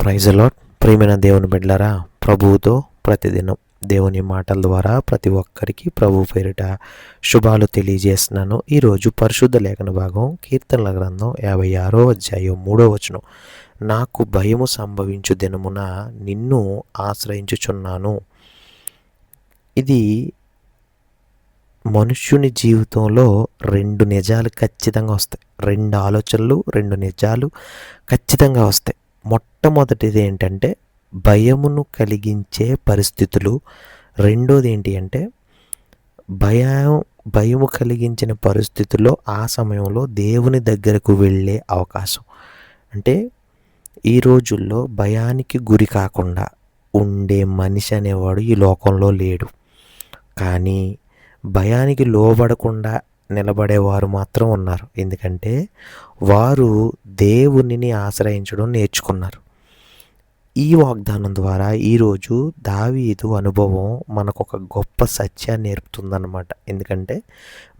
Praise lot ప్రియమైన దేవుని బిడ్డలారా ప్రభువుతో ప్రతిదినం దేవుని మాటల ద్వారా ప్రతి ఒక్కరికి ప్రభు పేరిట శుభాలు తెలియజేస్తున్నాను. ఈరోజు పరిశుద్ధ లేఖన భాగం కీర్తనల గ్రంథం యాభై ఆరో అధ్యాయం మూడో వచనం. నాకు భయము సంభవించు దినమున నిన్ను ఆశ్రయించుచున్నాను. ఇది మనుష్యుని జీవితంలో రెండు నిజాలు ఖచ్చితంగా వస్తాయి. రెండు ఆలోచనలు రెండు నిజాలు ఖచ్చితంగా వస్తాయి. మొట్టమొదటిది ఏంటంటే భయమును కలిగించే పరిస్థితులు. రెండోది ఏంటి అంటే భయం భయము కలిగించిన పరిస్థితుల్లో ఆ సమయంలో దేవుని దగ్గరకు వెళ్ళే అవకాశం. అంటే ఈ రోజుల్లో భయానికి గురి కాకుండా ఉండే మనిషి అనేవాడు ఈ లోకంలో లేడు. కానీ భయానికి లోబడకుండా నిలబడేవారు మాత్రం ఉన్నారు. ఎందుకంటే వారు దేవునిని ఆశ్రయించడం నేర్చుకున్నారు. ఈ వాగ్దానం ద్వారా ఈరోజు దావీదు అనుభవం మనకు ఒక గొప్ప సత్యాన్ని నేర్పుతుందన్నమాట. ఎందుకంటే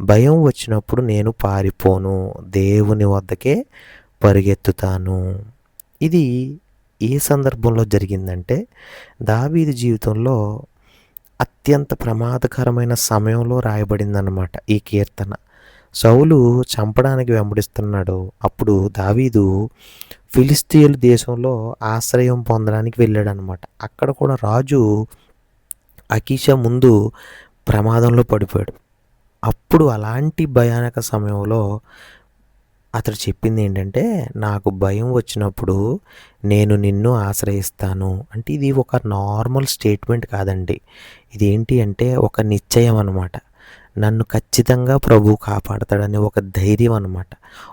భయం వచ్చినప్పుడు నేను పారిపోను దేవుని వద్దకే పరిగెత్తుతాను. ఇది ఏ సందర్భంలో జరిగిందంటే దావీదు జీవితంలో అత్యంత ప్రమాదకరమైన సమయంలో రాయబడిందన్నమాట ఈ కీర్తన. సౌలు చంపడానికి వెంబడిస్తున్నాడు. అప్పుడు దావీదు ఫిలిస్తీన్ల దేశంలో ఆశ్రయం పొందడానికి వెళ్ళాడనమాట అక్కడ కూడా రాజు అకీష ముందు ప్రమాదంలో పడిపోయాడు. అప్పుడు అలాంటి భయానక సమయంలో అతడు చెప్పింది ఏంటంటే నాకు భయం వచ్చినప్పుడు నేను నిన్ను ఆశ్రయిస్తాను. అంటే ఇది ఒక నార్మల్ స్టేట్మెంట్ కాదండి. ఇది ఏంటి అంటే ఒక నిశ్చయం అనమాట నన్ను ఖచ్చితంగా ప్రభు కాపాడతాడని ఒక ధైర్యం అనమాట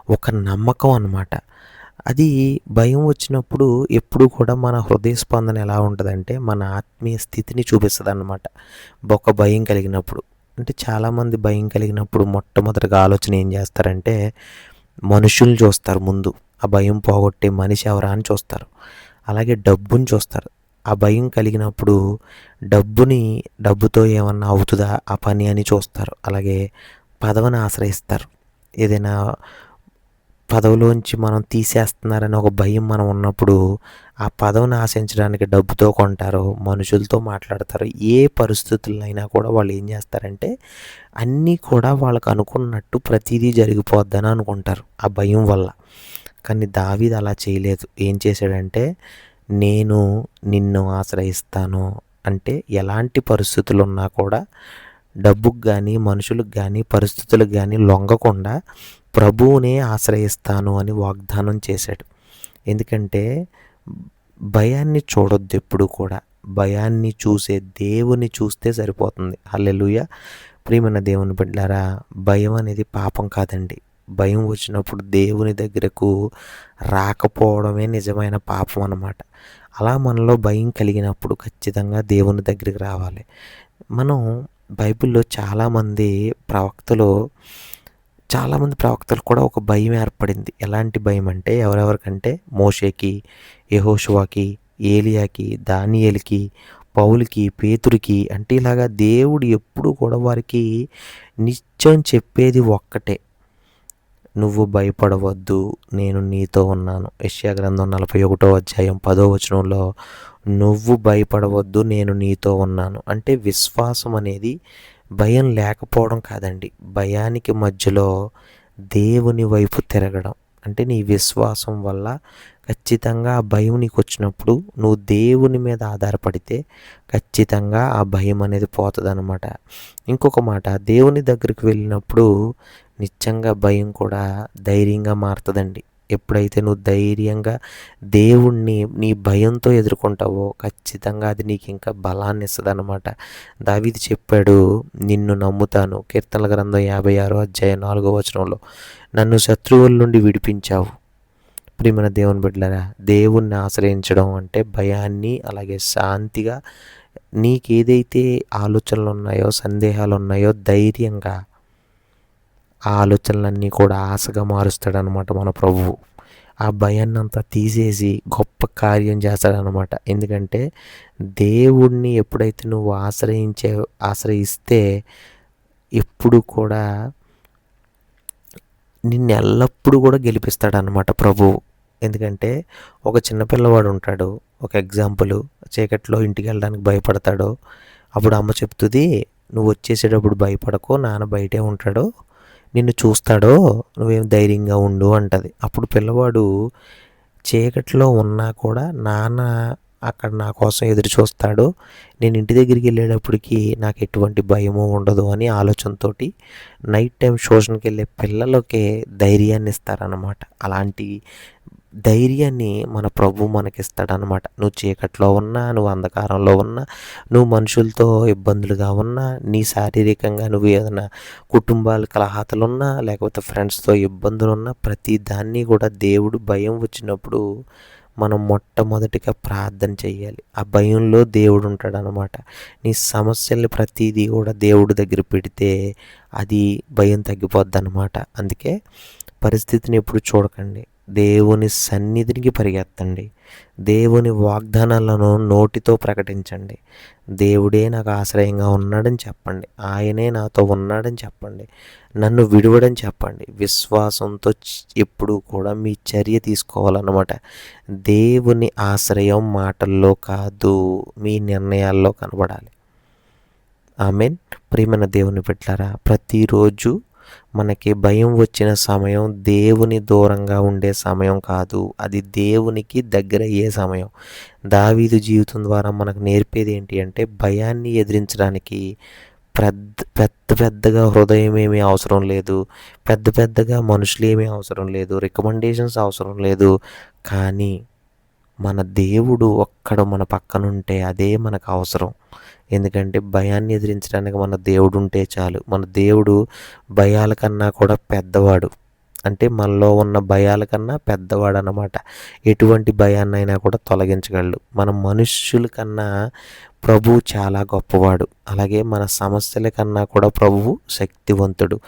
ఒక నమ్మకం అనమాట అది భయం వచ్చినప్పుడు ఎప్పుడు కూడా మన హృదయ స్పందన ఎలా ఉంటుందంటే మన ఆత్మీయ స్థితిని చూపిస్తుంది అనమాట ఒక భయం కలిగినప్పుడు అంటే చాలామంది భయం కలిగినప్పుడు మొట్టమొదటిగా ఆలోచన ఏం చేస్తారంటే మనుషుల్ని చూస్తారు ముందు ఆ భయం పోగొట్టే మనిషి ఎవరా అని చూస్తారు. అలాగే డబ్బుని చూస్తారు. ఆ భయం కలిగినప్పుడు డబ్బుని డబ్బుతో ఏమన్నా అవుతుందా? ఆ పని అని చూస్తారు. అలాగే పదవిని ఆశ్రయిస్తారు. ఏదైనా పదవిలోంచి మనం తీసేస్తున్నారని ఒక భయం మనం ఉన్నప్పుడు ఆ పదవిని ఆశించడానికి డబ్బుతో కొంటారు మనుషులతో మాట్లాడతారు. ఏ పరిస్థితులైనా కూడా వాళ్ళు ఏం చేస్తారంటే అన్నీ కూడా వాళ్ళకు అనుకున్నట్టు ప్రతిదీ జరిగిపోద్దని అనుకుంటారు ఆ భయం వల్ల. కానీ దావీద్ అలా చేయలేదు. ఏం చేశాడంటే నేను నిన్ను ఆశ్రయిస్తాను అంటే ఎలాంటి పరిస్థితులు ఉన్నా కూడా డబ్బుకు కానీ మనుషులకు కానీ పరిస్థితులకు కానీ లొంగకుండా ప్రభువునే ఆశ్రయిస్తాను అని వాగ్దానం చేశాడు. ఎందుకంటే భయాన్ని చూడొద్దు ఎప్పుడు కూడా. భయాన్ని చూసే దేవుని చూస్తే సరిపోతుంది. హల్లెలూయ. ప్రియమైన దేవుని బిడ్డారా భయం అనేది పాపం కాదండి. భయం వచ్చినప్పుడు దేవుని దగ్గరకు రాకపోవడమే నిజమైన పాపం అన్నమాట. అలా మనలో భయం కలిగినప్పుడు ఖచ్చితంగా దేవుని దగ్గరికి రావాలి. మనం బైబిల్లో చాలామంది ప్రవక్తలు చాలామంది ప్రవక్తలు కూడా ఒక భయం ఏర్పడింది. ఎలాంటి భయం అంటే ఎవరెవరికంటే మోషేకి యహోషువాకి ఏలియాకి దానియలకి పౌలికి పేతురికి అంటే ఇలాగా దేవుడు ఎప్పుడు కూడా వారికి నిత్యం చెప్పేది ఒక్కటే. నువ్వు భయపడవద్దు నేను నీతో ఉన్నాను. యష్యా గ్రంథం నలభై ఒకటో అధ్యాయం పదో వచనంలో నువ్వు భయపడవద్దు నేను నీతో ఉన్నాను. అంటే విశ్వాసం అనేది భయం లేకపోవడం కాదండి. భయానికి మధ్యలో దేవుని వైపు తిరగడం. అంటే నీ విశ్వాసం వల్ల ఖచ్చితంగా ఆ భయం నీకు వచ్చినప్పుడు నువ్వు దేవుని మీద ఆధారపడితే ఖచ్చితంగా ఆ భయం అనేది పోతుంది అనమాట ఇంకొక మాట దేవుని దగ్గరికి వెళ్ళినప్పుడు నిత్యంగా భయం కూడా ధైర్యంగా మారుతుందండి. ఎప్పుడైతే నువ్వు ధైర్యంగా దేవుణ్ణి నీ భయంతో ఎదుర్కొంటావో ఖచ్చితంగా అది నీకు ఇంకా బలాన్ని ఇస్తుంది అనమాట దావిది చెప్పాడు నిన్ను నమ్ముతాను. కీర్తనల గ్రంథం యాభై ఆరో అధ్యాయం నాలుగో వచనంలో నన్ను శత్రువుల నుండి విడిపించావు. ప్రియమైన దేవుని బిడ్డలారా దేవుణ్ణి ఆశ్రయించడం అంటే భయాన్ని అలాగే శాంతిగా నీకు ఏదైతే ఆలోచనలు ఉన్నాయో సందేహాలు ఉన్నాయో ధైర్యంగా ఆ ఆలోచనలన్నీ కూడా ఆశగా మారుస్తాడనమాట మన ప్రభువు ఆ భయాన్ని అంతా తీసేసి గొప్ప కార్యం చేస్తాడనమాట ఎందుకంటే దేవుణ్ణి ఎప్పుడైతే నువ్వు ఆశ్రయించే ఆశ్రయిస్తే ఎప్పుడు కూడా నిన్ను ఎల్లప్పుడూ కూడా గెలిపిస్తాడనమాట ప్రభువు ఎందుకంటే ఒక చిన్న పిల్లవాడు ఉంటాడు. ఒక ఎగ్జాంపుల్ చీకట్లో ఇంటికి వెళ్ళడానికి భయపడతాడు. అప్పుడు అమ్మ చెప్తుంది నువ్వు వచ్చేసేటప్పుడు భయపడకు నాన్న బయటే ఉంటాడు. నిన్ను చూస్తాడో నువ్వేం ధైర్యంగా ఉండు అంటది. అప్పుడు పిల్లవాడు చీకట్లో ఉన్నా కూడా నాన్న అక్కడ నా కోసం ఎదురు చూస్తాడు. నేను ఇంటి దగ్గరికి వెళ్ళేటప్పటికి నాకు ఎటువంటి భయము ఉండదు అని ఆలోచనతో నైట్ టైం ట్యూషన్కి వెళ్ళే పిల్లలకే ధైర్యాన్ని ఇస్తారనమాట అలాంటి ధైర్యాన్ని మన ప్రభు మనకిస్తాడనమాట నువ్వు చీకట్లో ఉన్నా నువ్వు అంధకారంలో ఉన్నా నువ్వు మనుషులతో ఇబ్బందులుగా ఉన్నా నీ శారీరకంగా నువ్వు ఏదైనా కుటుంబాల కలహాతలున్నా లేకపోతే ఫ్రెండ్స్తో ఇబ్బందులు ఉన్నా ప్రతి దాన్ని కూడా దేవుడు భయం వచ్చినప్పుడు మనం మొట్టమొదటిగా ప్రార్థన చేయాలి. ఆ భయంలో దేవుడు ఉంటాడు అనమాట నీ సమస్యల్ని ప్రతిదీ కూడా దేవుడి దగ్గర పెడితే అది భయం తగ్గిపోద్ది అనమాట అందుకే పరిస్థితిని ఎప్పుడు చూడకండి. దేవుని సన్నిధికి పరిగెత్తండి. దేవుని వాగ్దానాలను నోటితో ప్రకటించండి. దేవుడే నాకు ఆశ్రయంగా ఉన్నాడని చెప్పండి. ఆయనే నాతో ఉన్నాడని చెప్పండి. నన్ను విడవడని చెప్పండి. విశ్వాసంతో ఎప్పుడు కూడా మీ చర్య తీసుకోవాలన్నమాట. దేవుని ఆశ్రయం మాటల్లో కాదు మీ నిర్ణయాల్లో కనబడాలి. ఆమెన్. ప్రియమైన దేవుని పెట్టారా ప్రతిరోజు మనకి భయం వచ్చిన సమయం దేవుని దూరంగా ఉండే సమయం కాదు. అది దేవునికి దగ్గర అయ్యే సమయం. దావీదు జీవితం ద్వారా మనకు నేర్పేది ఏంటి అంటే భయాన్ని ఎదిరించడానికి పెద్ద పెద్ద పెద్దగా హృదయం ఏమీ అవసరం లేదు. పెద్ద పెద్దగా మనుషులు ఏమీ అవసరం లేదు. రికమెండేషన్స్ అవసరం లేదు. కానీ మన దేవుడు ఒక్కడ మన పక్కనుంటే అదే మనకు అవసరం. ఎందుకంటే భయాన్ని ఎదిరించడానికి మన దేవుడు ఉంటే చాలు. మన దేవుడు భయాల కన్నా కూడా పెద్దవాడు. అంటే మనలో ఉన్న భయాల కన్నా పెద్దవాడు అనమాట ఎటువంటి భయాన్నైనా కూడా తొలగించగలడు. మన మనుష్యుల కన్నా ప్రభువు చాలా గొప్పవాడు. అలాగే మన సమస్యల కన్నా కూడా ప్రభువు శక్తివంతుడు.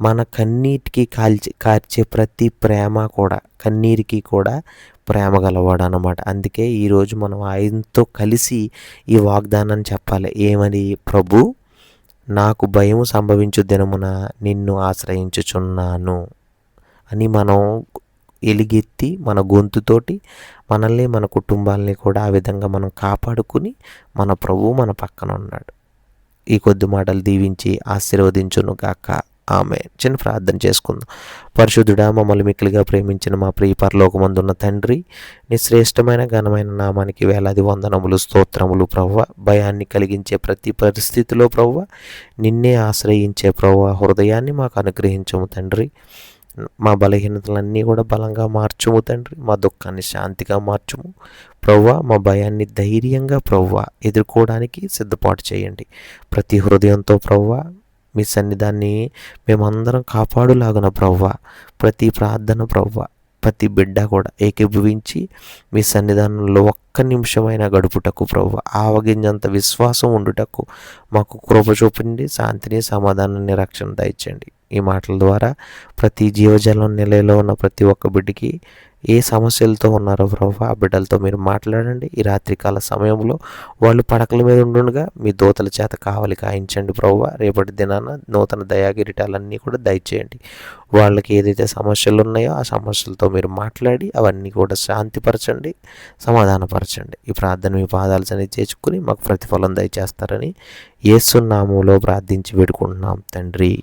మన కన్నీటికి కాల్చి కార్చే ప్రతి ప్రేమ కూడా కన్నీరికి కూడా ప్రేమ గలవాడు అనమాట అందుకే ఈరోజు మనం ఆయనతో కలిసి ఈ వాగ్దానాన్ని చెప్పాలి. ఏమని? ప్రభు నాకు భయం సంభవించు దినమున నిన్ను ఆశ్రయించుచున్నాను అని మనం ఎలిగెత్తి మన గొంతుతోటి మనల్ని మన కుటుంబాలని కూడా ఆ విధంగా మనం కాపాడుకుని మన ప్రభువు మన పక్కన ఉన్నాడు. ఈ కొద్ది మాటలు దీవించి ఆశీర్వదించును గాక. ఆమె చిన్న ప్రార్థన చేసుకుందాం. పరిశుద్ధుడా మమ్మల్ని మిక్కిలిగా ప్రేమించిన మా ప్రియ పరలోకమందున్న తండ్రి నీ శ్రేష్టమైన ఘనమైన నామానికి వేలాది వందనములు స్తోత్రములు ప్రవ్వ. భయాన్ని కలిగించే ప్రతి పరిస్థితిలో ప్రవ్వ. నిన్నే ఆశ్రయించే ప్రవ్వ. హృదయాన్ని మాకు అనుగ్రహించము తండ్రి. మా బలహీనతలన్నీ కూడా బలంగా మార్చుము తండ్రి. మా దుఃఖాన్ని శాంతిగా మార్చుము. ప్రవ్వ మా భయాన్ని ధైర్యంగా ప్రవ్వ ఎదుర్కోవడానికి సిద్ధపాటు చేయండి. ప్రతి హృదయంతో ప్రవ్వ మీ సన్నిధాన్ని మేమందరం కాపాడులాగున ప్రవ్వ ప్రతి ప్రార్థన ప్రవ్వ ప్రతి బిడ్డ కూడా ఏకీభవించి మీ సన్నిధానంలో ఒక్క నిమిషమైన గడుపుటకు ప్రభు ఆవగింజంత విశ్వాసం ఉండుటకు మాకు కృప చూపండి శాంతిని సమాధానాన్ని రక్షణ దయచండి ఈ మాటల ద్వారా ప్రతి జీవజలం నిలయలో ఉన్న ప్రతి ఒక్క బిడ్డకి ఏ సమస్యలతో ఉన్నారో ప్రభు ఆ బిడ్డలతో మీరు మాట్లాడండి. ఈ రాత్రికాల సమయంలో వాళ్ళు పడకల మీద ఉండుండగా మీ దోతల చేత కావాలి కాయించండి ప్రభు. రేపటి దినాన నూతన దయాగిరిటాలన్నీ కూడా దయచేయండి. వాళ్ళకి ఏదైతే సమస్యలు ఉన్నాయో ఆ సమస్యలతో మీరు మాట్లాడి అవన్నీ కూడా శాంతిపరచండి సమాధానపరచండి. ఈ ప్రార్థన మీ పాదాలు సన్ని చేసుకుని మాకు ప్రతిఫలం దయచేస్తారని ఏసునామంలో ప్రార్థించి పెడుకుంటున్నాం తండ్రి.